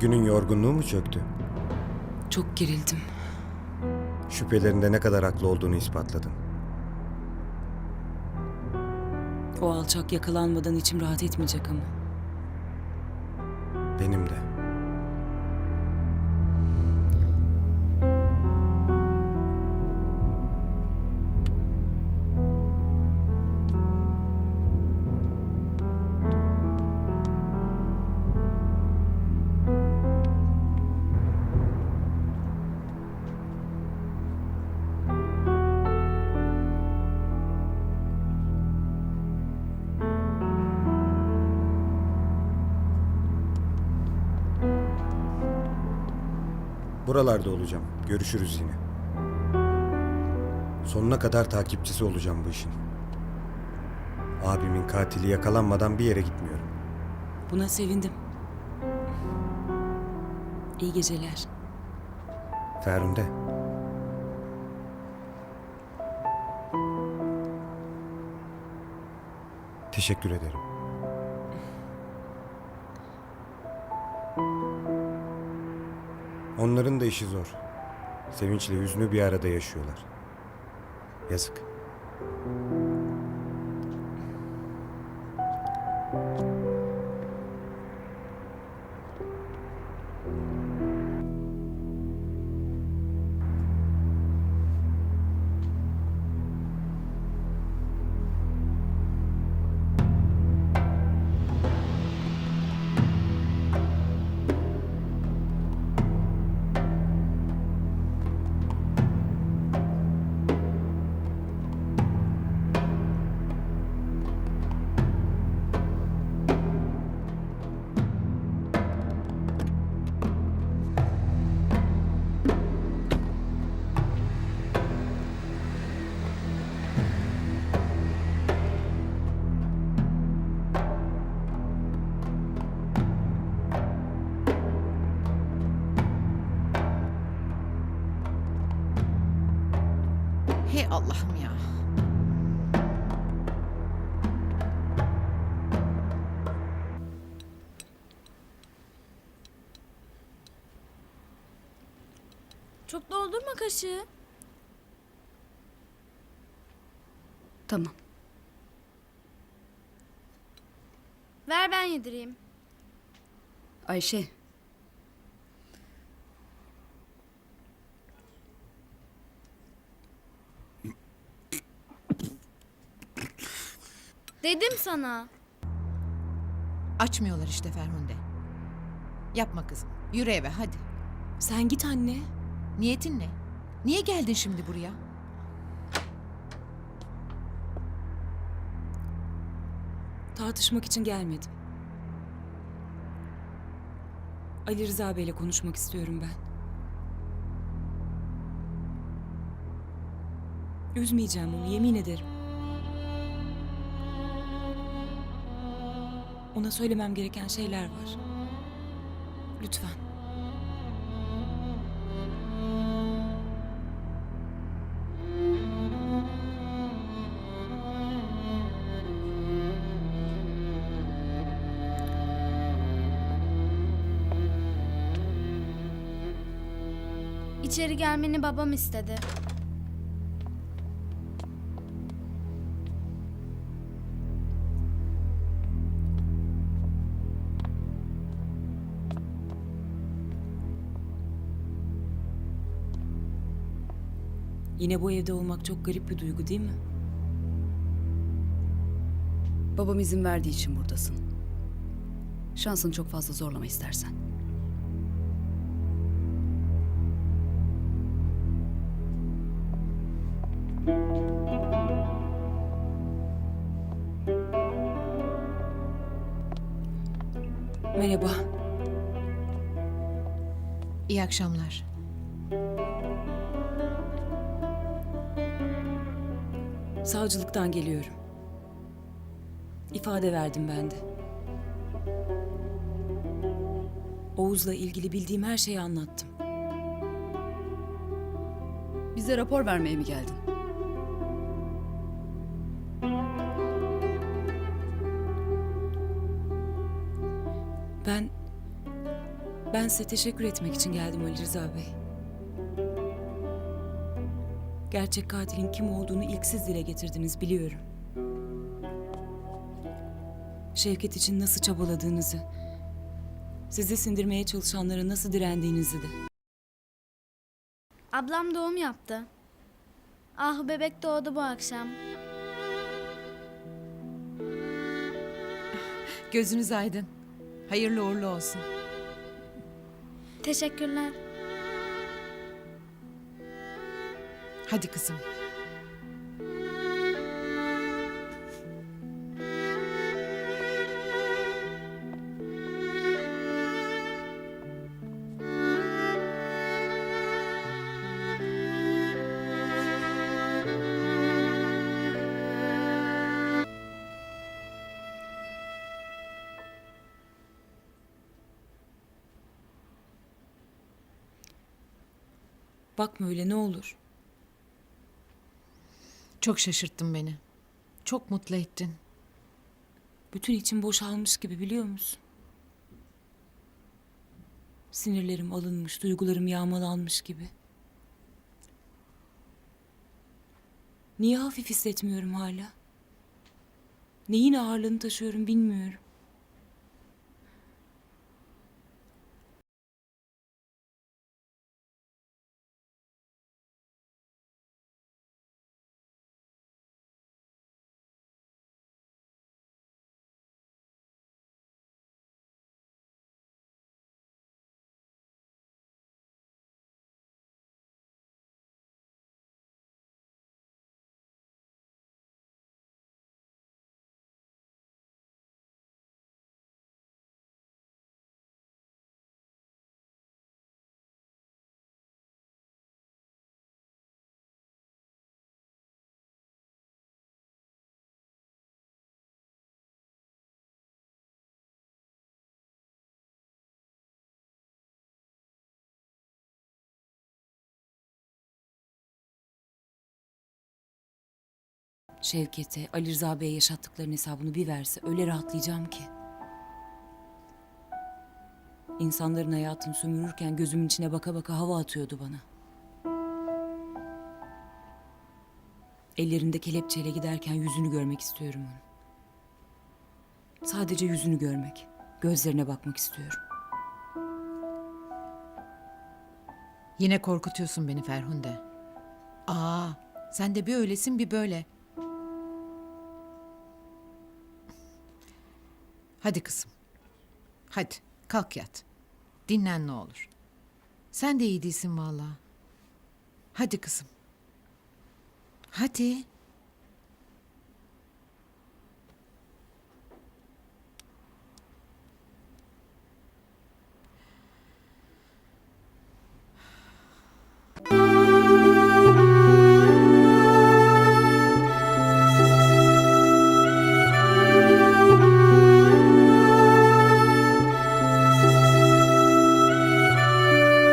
Günün yorgunluğu mu çöktü? Çok gerildim. Şüphelerinde ne kadar haklı olduğunu ispatladın. O alçak yakalanmadan içim rahat etmeyecek ama. Benim de. Buralarda olacağım. Görüşürüz yine. Sonuna kadar takipçisi olacağım bu işin. Abimin katili yakalanmadan bir yere gitmiyorum. Buna sevindim. İyi geceler. Ferhunde. Teşekkür ederim. Onların da işi zor. Sevinçle hüznü bir arada yaşıyorlar. Yazık. Hey Allah'ım ya. Çok doldurma kaşığı. Tamam. Ver ben yedireyim. Ayşe. Dedim sana. Açmıyorlar işte Ferhunde. Yapma kızım. Yürü eve hadi. Sen git anne. Niyetin ne? Niye geldin şimdi buraya? Tartışmak için gelmedim. Ali Rıza Bey'le konuşmak istiyorum ben. Üzmeyeceğim onu yemin ederim. Ona söylemem gereken şeyler var. Lütfen. İçeri gelmeni babam istedi. Yine bu evde olmak çok garip bir duygu değil mi? Babam izin verdiği için buradasın. Şansını çok fazla zorlama istersen. Merhaba. İyi akşamlar. Savcılıktan geliyorum. İfade verdim ben de. Oğuz'la ilgili bildiğim her şeyi anlattım. Bize rapor vermeye mi geldin? Ben... Ben size teşekkür etmek için geldim Ali Rıza Bey. Gerçek katilin kim olduğunu ilk siz dile getirdiniz biliyorum. Şevket için nasıl çabaladığınızı, sizi sindirmeye çalışanlara nasıl direndiğinizi de. Ablam doğum yaptı. Ah bebek doğdu bu akşam. Gözünüz aydın. Hayırlı uğurlu olsun. Teşekkürler. Hadi kızım. Bakma öyle ne olur. Çok şaşırttın beni. Çok mutlu ettin. Bütün içim boşalmış gibi biliyor musun? Sinirlerim alınmış, duygularım yağmalanmış gibi. Niye hafif hissetmiyorum hala? Neyin ağırlığını taşıyorum bilmiyorum. Şevket'e, Ali Rıza Bey'e yaşattıklarının hesabını bir verse öyle rahatlayacağım ki. İnsanların hayatını sömürürken gözümün içine baka baka hava atıyordu bana. Ellerinde kelepçeyle giderken yüzünü görmek istiyorum onun. Sadece yüzünü görmek, gözlerine bakmak istiyorum. Yine korkutuyorsun beni Ferhunde. Aa, sen de bir öylesin bir böyle. Hadi kızım. Hadi kalk yat. Dinlen ne olur. Sen de iyi değilsin vallahi. Hadi kızım. Hadi.